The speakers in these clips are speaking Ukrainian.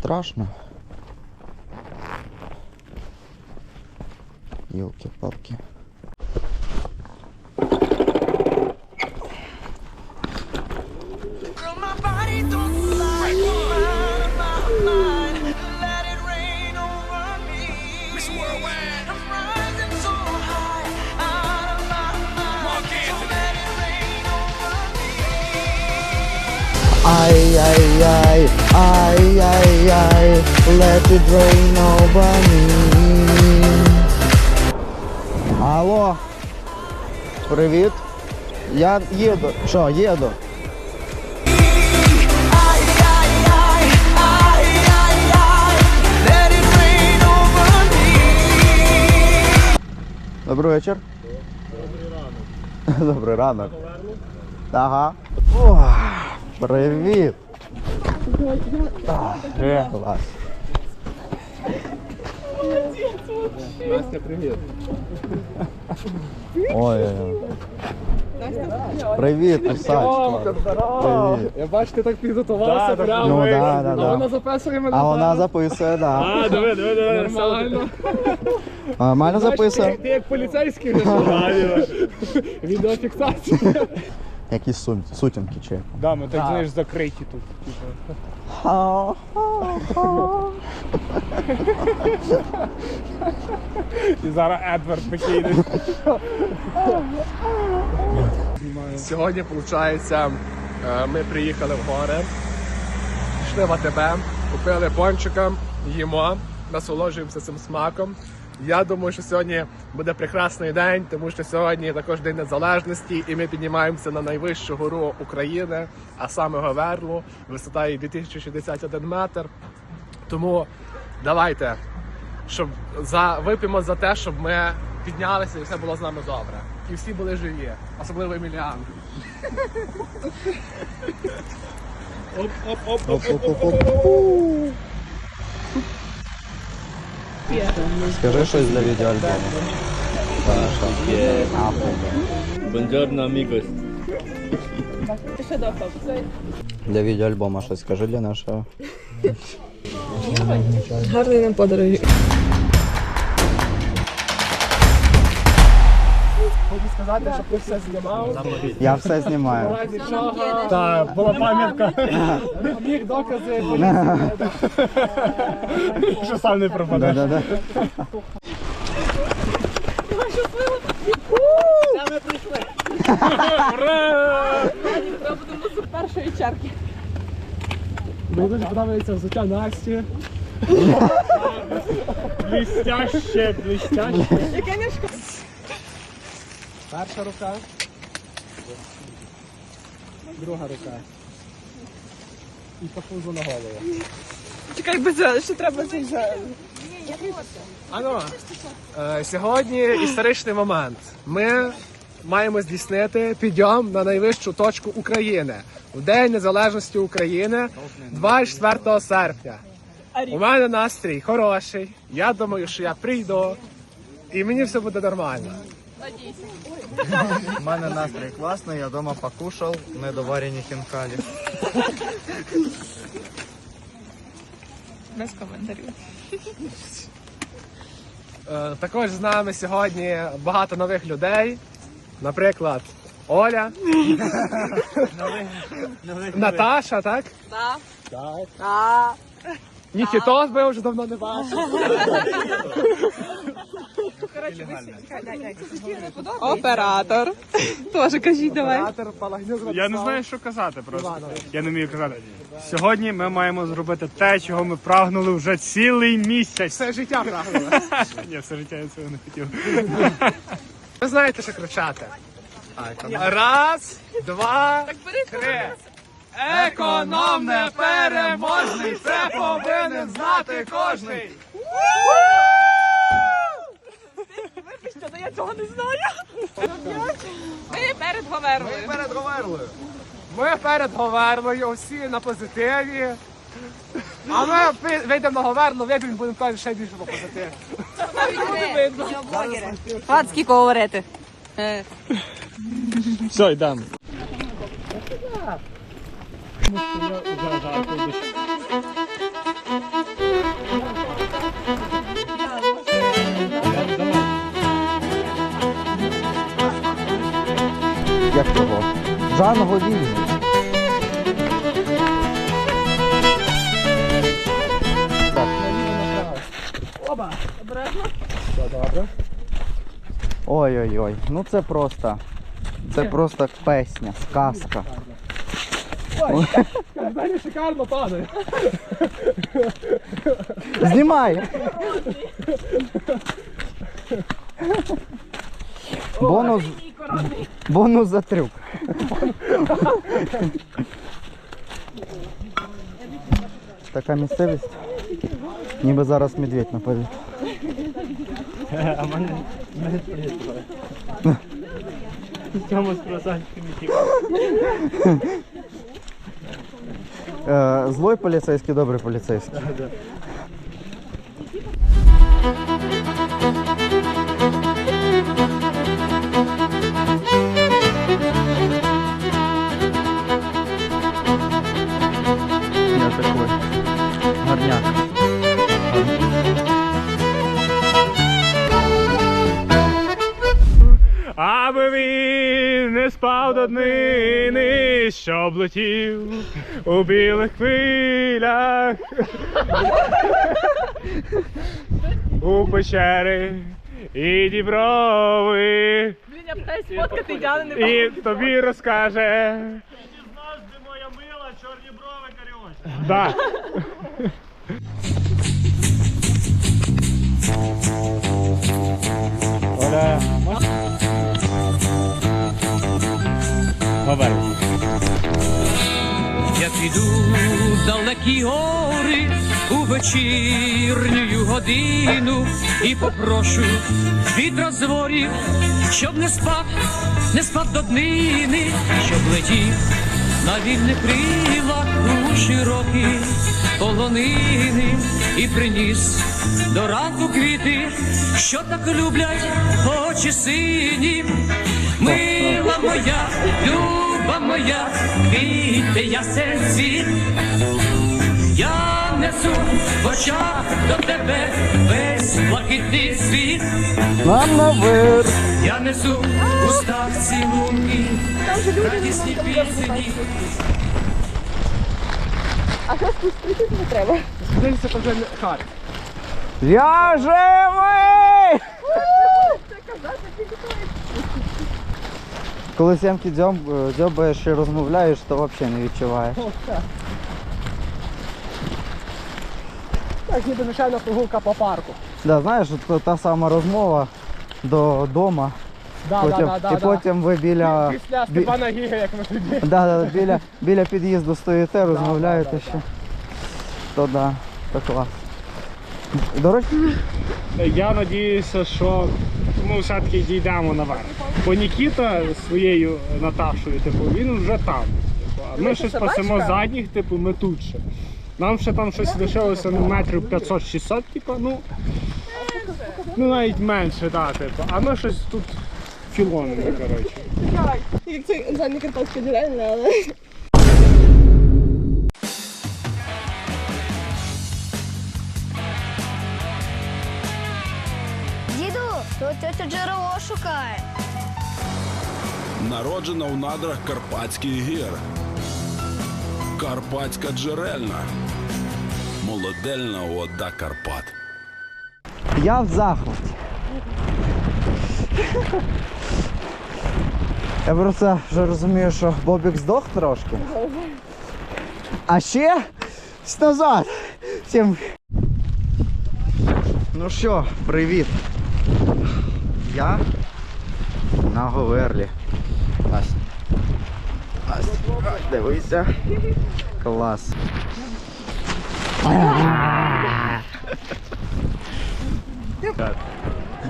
страшно. Елки-палки. Ай-яй-яй, ай-яй. Let it rain over me. Алло. Привіт. Я їду. Що, їду? Добрий вечір. Добрий ранок. Добрий ранок. Ага. О, привіт. Настя, привіт. Ой. Привіт, Усачка. Привіт. Я бачу, ти так підготувався прямо. Ну, да, да, А да. вона записує мене. А вона записує, да. А, диви, диви, диви. Нормально. Нормально Бачиш, ти, записує? ти як поліцейський вже. Відеофіксація. Якісь сум- сутінки чи. Да, ми так знаєш закриті тут. типу. І зараз Едвард такий. Сьогодні, виходить, ми приїхали в гори, пішли в АТБ, купили пончика, їмо, насолоджуємося цим смаком. Я думаю, що сьогодні буде прекрасний день, тому що сьогодні також День Незалежності, і ми піднімаємося на найвищу гору України, а саме Говерлу. Висота її 2061 метр. Тому давайте, щоб за вип'ємо за те, щоб ми піднялися і все було з нами добре. І всі були живі, особливо Еміліан. Скажи щось для відеоальбому. Buongiorno амігос. Для відеоальбому щось скажи для нашого. Гарний нам подорожі. Сказати, що ти все знімав. Я все знімаю. Раді чого? Так, була пам'ятка. Міг докази поліції. Що сам не пропадеш. Да-да-да. Будемо з першої черги. Мені дуже подобається взуття Насті. Блістяще, блістяще. Яке не шкода. Перша рука. Друга рука. І пофузу на голову. Чекай, без що треба цей. Ано, е, сьогодні історичний момент. Ми маємо здійснити підйом на найвищу точку України в День Незалежності України 24 серпня. У мене настрій хороший. Я думаю, що я прийду і мені все буде нормально. У мене настрій класний, я вдома покушав, недоварені хінкалі. Без коментарів. Е, Також з нами сьогодні багато нових людей. Наприклад, Оля, Наташа, так? Так. Так. Так. Нікітос би я вже давно не бачив. Оператор. Тоже кажіть, давай. Я не знаю, що казати просто. Я не вмію казати. Сьогодні ми маємо зробити те, чого ми прагнули вже цілий місяць. Все життя прагнули. Ні, все життя я цього не хотів. Ви знаєте, що кричати. Раз, два, три. Економ переможний, це повинен знати кожний. Та я цього не знаю. Ми перед Говерлою. Перед Говерлою. Ми перед Говерлою, всі на позитиві. А ми пи- вийдемо на Говерлу, вип'ємо, будемо казати ще більше по позитиві. Скільки говорити. Все, йдемо. Джанго вільний. Ой-ой-ой, ну це просто. Це просто песня, сказка. Далі шикарно падає. Знімай! Бонус. Бонус за трюк. Така місцевість. Ніби зараз медведь нападе. А мене мене приїхали. З цьому з красавчиками Е, злой поліцейський, добрий поліцейський. Днини, щоб летів у білих хвилях. У печери і діброви. Блін, я питаюсь сфоткати ідеально не І тобі розкаже. Ти знаєш, де моя мила, чорні брови, каріочки. Да. Оля. Говори. Я піду в далекі гори у вечірню годину і попрошу від розворів, щоб не спав, не спав до днини, щоб летів на вільних крилах у широкі полонини і приніс до ранку квіти, що так люблять очі сині. Мила моя, люба моя, квіти ясен світ. Я несу в очах до тебе весь блакитний світ. Нам наверх. Я несу в устах цілунки, радісні пісні. Дивіться, це вже хат. Я живий! Коли сімки дзьоб, дзьобаєш і розмовляєш, то взагалі не відчуваєш. Так, ніби звичайна прогулка по парку. Да, знаєш, от та сама розмова до дома. Да, потім, да, да, і да, потім ви біля, Після бі- Гіга, як ми тоді. да, да, біля, біля під'їзду стоїте, розмовляєте ще. То да, то клас. До речі, Я надіюся, що ми все-таки дійдемо наверх. Бо Нікіта своєю Наташою, типу, він вже там. Типу, ми ще спасемо задніх, типу, ми тут ще. Нам ще там щось лишилося ну, метрів 500-600, типу, ну, ну навіть менше, да, типу. А ми щось тут філонимо, коротше. Як це карпатська деревня, але... тетя джерело шукає. Народжена в надрах Карпатських гір. Карпатська джерельна. Молодельна вода Карпат. я в захваті. Я просто вже розумію, що Бобік здох трошки. А ще назад. Всім. Ну що, привіт. Я на Говерлі. Ась. Ась. Дивися. Клас.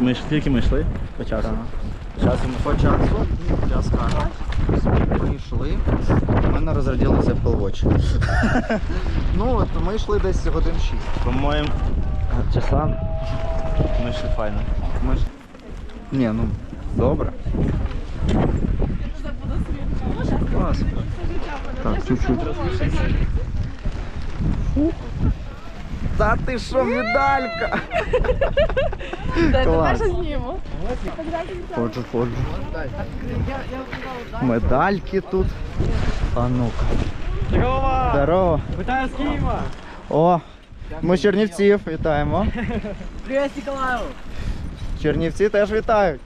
Ми ж тільки ми йшли по часу. Часом По часу я скажу. Ми йшли, у мене розрядилося Apple Watch. ну от ми йшли десь годин 6. по моїм часам ми йшли файно. Ми ж... Ні, ну добре. Клас. Так, чуть-чуть. Та ти що, медалька? Клас. знімо. Ходжу, ходжу. Медальки тут. А ну-ка. Здорово! Здорово. Вітаю з Києва! О, ми з Чернівців вітаємо. Привіт, Ніколаю! Чернівці теж вітають.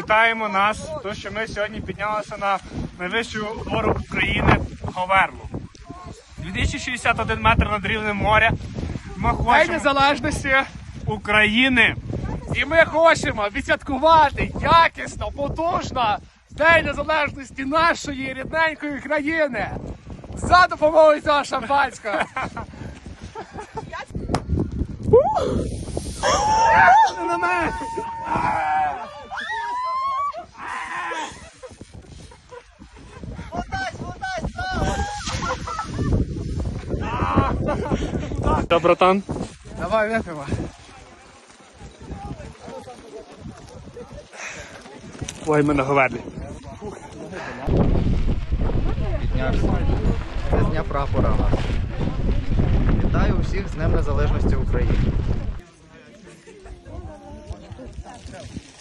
Вітаємо нас, то що ми сьогодні піднялися на найвищу гору України Говерлу. 2061 метр над рівнем моря. Ми День хочемо незалежності. України. І ми хочемо відсвяткувати якісно, потужно День незалежності нашої рідненької країни за допомогою цього шампанського. братан. Давай випимо. Ой, ми наговерлі. Це з Дня прапора нас. Вітаю усіх з Днем Незалежності України.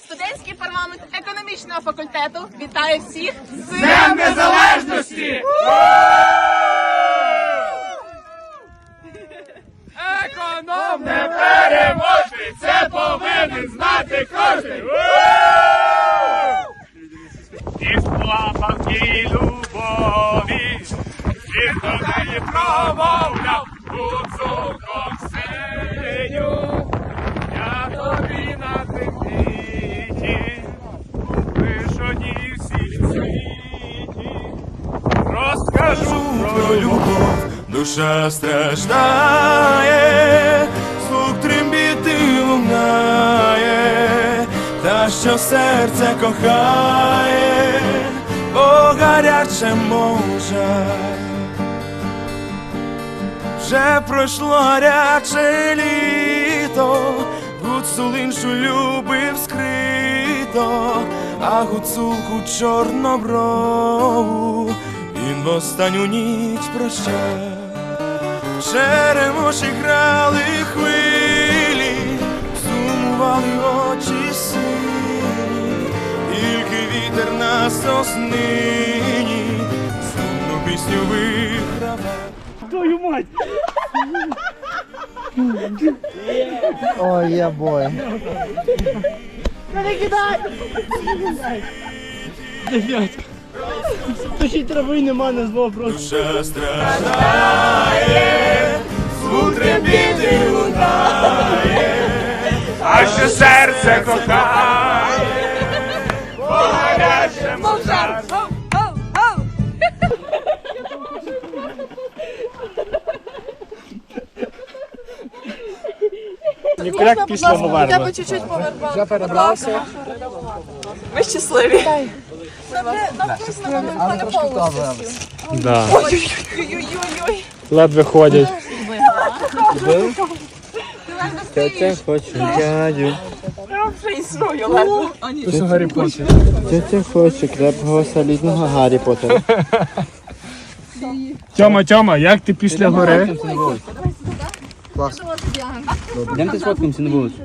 Студентський парламент економічного факультету вітає всіх з Днем незалежності! Економ не переможний, це повинен знати кожен. І слава і любові, і хто неї промовляв гуцулком синю. Я тобі на тихіті, вишоні всіх світі, розкажу про любов. Душа страждає, звук трембіти лунає, та що серце кохає, бо гаряче може. Вже пройшло гаряче літо, гуцул іншу любив скрито, а гуцулку чорноброву він в останню ніч прощав. Черемоші грали хвилі, сумували очі сині, тільки вітер на соснині, сумну пісню вигравав. Твою мать! Ой, я бой. Та ще й трави нема, не зло просто. Душа страждає, звук трембіти лунає, А що серце кохає! Оу, оу, оу! Ніколяк після Говерлу. чуть-чуть повербав. Я перебрався. Ми щасливі. Воно не повністю. Да. Ой-ой-ой. Ледве ходять. Тетя хоче дядю. Я вже існую ледве. Це Гаррі Поттер. Тетя хоче крепкого солідного Гаррі Поттера. Тьома, Тьома, як ти після гори? Йдемте сфоткаємося на вулицю.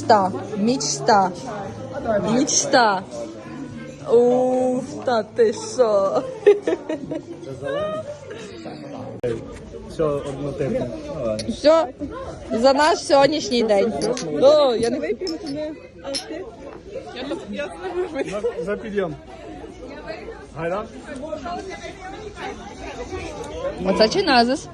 Мечта, мечта, мечта. Уф, та ти що? Все однотипне. Все, за наш сьогоднішній день. О, я не За підйом. Гайда. Оце чи назис?